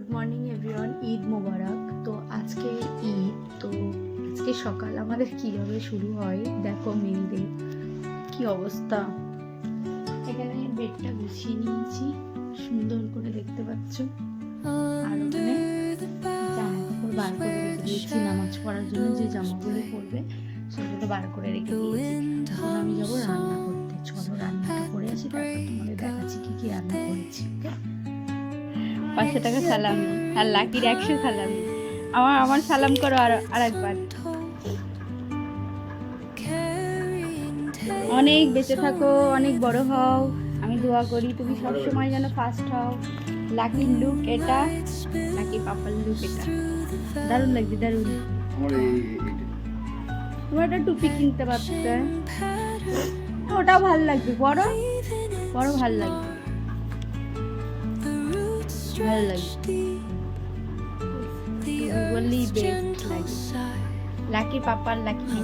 Good morning everyone Eid Mubarak তো আজকে ঈদ তো আজকে সকাল আমাদের কীভাবে শুরু হয়? দেখো মেয়েদের কি অবস্থা? এখানে বেডটা গুছিয়ে নিয়েছি। সুন্দর করে দেখতে পাচ্ছ। বার করে দিয়েছি। নামাজ পড়ার জন্য যে জামাগুলো পরবে, সেগুলো বার করে রেখে দিয়েছি। আমি যাব রান্না করতে। চলো রান্নাটা করে আসি, তারপর পাঁচশো টাকা সালাম আর লাকির একশো সালাম। আমার আমার সালাম করো আর আরেকবার। অনেক বেঁচে থাকো অনেক বড় হও। আমি দোয়া করি তুমি সবসময় যেন ফার্স্ট হও। লাকির লুক এটা লাকি পাপার লুক এটা। দারুণ লাগবে দারুণ। তোমার একটা টুপি কিনতে পারতে। ওটাও ভালো লাগবে বড়? বড় ভালো লাগবে। ভালো লাগে লাকি পাপার লাকি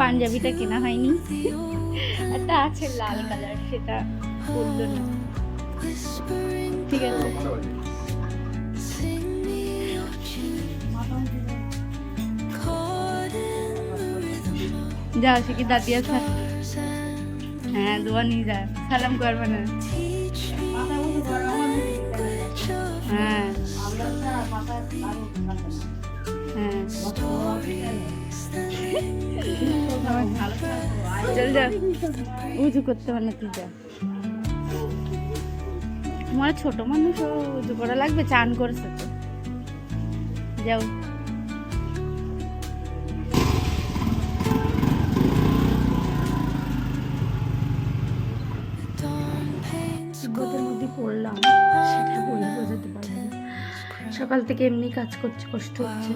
পাঞ্জাবিটা কেনা হয়নি। একটা আছে লাল কালার, সেটা পরলো না। ঠিক আছে। যাও সে কি স্যার হ্যাঁ দোয়া নিয়ে যা। সালাম করবে না। হ্যাঁ। হ্যাঁ। চল যা। উজু করতে হবে না তুই যা। তোমার ছোট মানুষ উজু করা লাগবে, চান করেছে তো। যাও। সকাল থেকে এমনি কাজ করছে, কষ্ট হচ্ছে।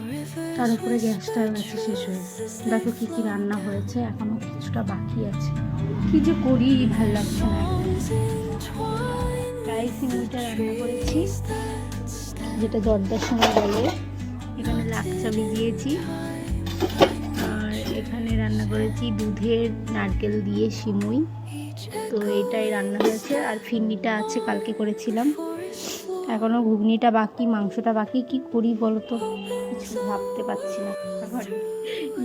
তার উপরে গ্যাসটা গেছে শেষ হয়ে দেখো কি কি রান্না হয়েছে, এখনও কিছুটা বাকি আছে। কি যে করি, ভালো লাগছে না রাইস মুইটা রান্না করেছি, যেটা জর্দার সময় বলে এখানে লাকচা ভিজিয়েছি আর এখানে রান্না করেছি দুধের নারকেল দিয়ে সিমুই। তো এটাই রান্না হয়েছে, আর ফিরনিটা আছে, কালকে করেছিলাম। এখনও ঘুগনিটা বাকি, মাংসটা বাকি, কি করি বলো তো কিছু ভাবতে পারছি না।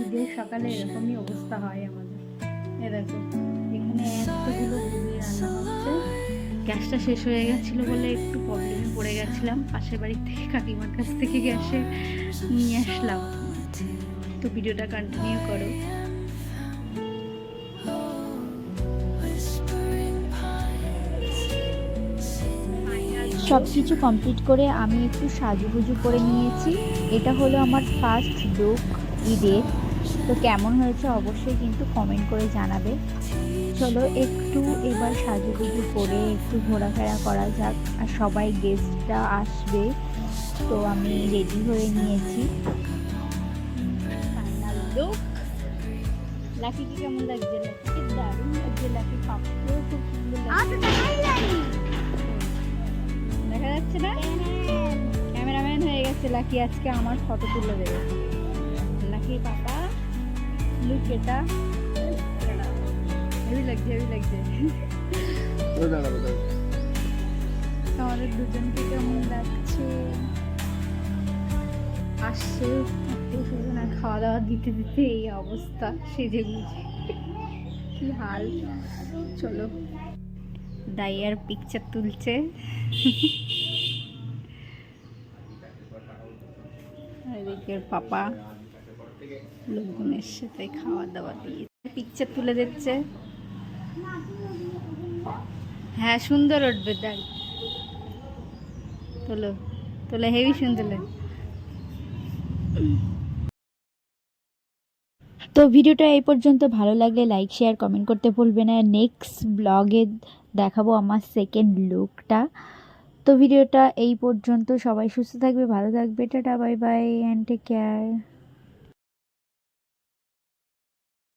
ঈদের সকালে এরকমই অবস্থা হয় আমাদের। এ দেখো, এখানে এতগুলো রান্না গ্যাসটা শেষ হয়ে গেছিল বলে একটু প্রবলেমে পড়ে গেছিলাম। পাশের বাড়ির থেকে কাকিমার কাছ থেকে গ্যাসে নিয়ে আসলাম। তো ভিডিওটা কন্টিনিউ করো। সব কিছু কমপ্লিট করে আমি একটু সাজুগুজু করে নিয়েছি। এটা হলো আমার ফার্স্ট লুক ঈদের। তো কেমন হয়েছে অবশ্যই কিন্তু কমেন্ট করে জানাবে। চলো একটু এবার সাজুগুজু করে একটু ঘোরাফেরা করা যাক আর সবাই গেস্টরা আসবে। তো আমি রেডি হয়ে নিয়েছি। লুক লাকিকে কেমন লাগছে? লাকিকে দারুণ লাগছে। লাকি পাপড়ও খুব সুন্দর লাগছে। যাচ্ছে না ক্যামেরাম্যান হয়ে গেছে লাকি আজকে আমার ফটো তুলে দেবে? Lucky papa? লুক এটা। হেভি লাগছে হেভি লাগছে। আমাদের দুজনকে কেমন লাগছে? আসছে আত্মীয় স্বজন আর খাওয়া দাওয়া দিতে দিতে এই অবস্থা সেজে গুজে। কি হাল? চলো। দাইয়ার পিকচার তুলছে। এদিকে পাপা লোকজনের সাথে খাওয়া দাওয়া দিয়ে পিকচার তুলে দিচ্ছে। হ্যাঁ সুন্দর উঠবে, দেখ। তোলো, তোলে, হেভি সুন্দর লাগে। তো ভিডিওটা এই পর্যন্ত। ভালো লাগলে লাইক শেয়ার কমেন্ট করতে ভুলবে না। নেক্সট ব্লগে দেখাবো আমার সেকেন্ড লুকটা তো ভিডিওটা এই পর্যন্ত। সবাই সুস্থ থাকবে, ভালো থাকবে। Tata, bye bye and take care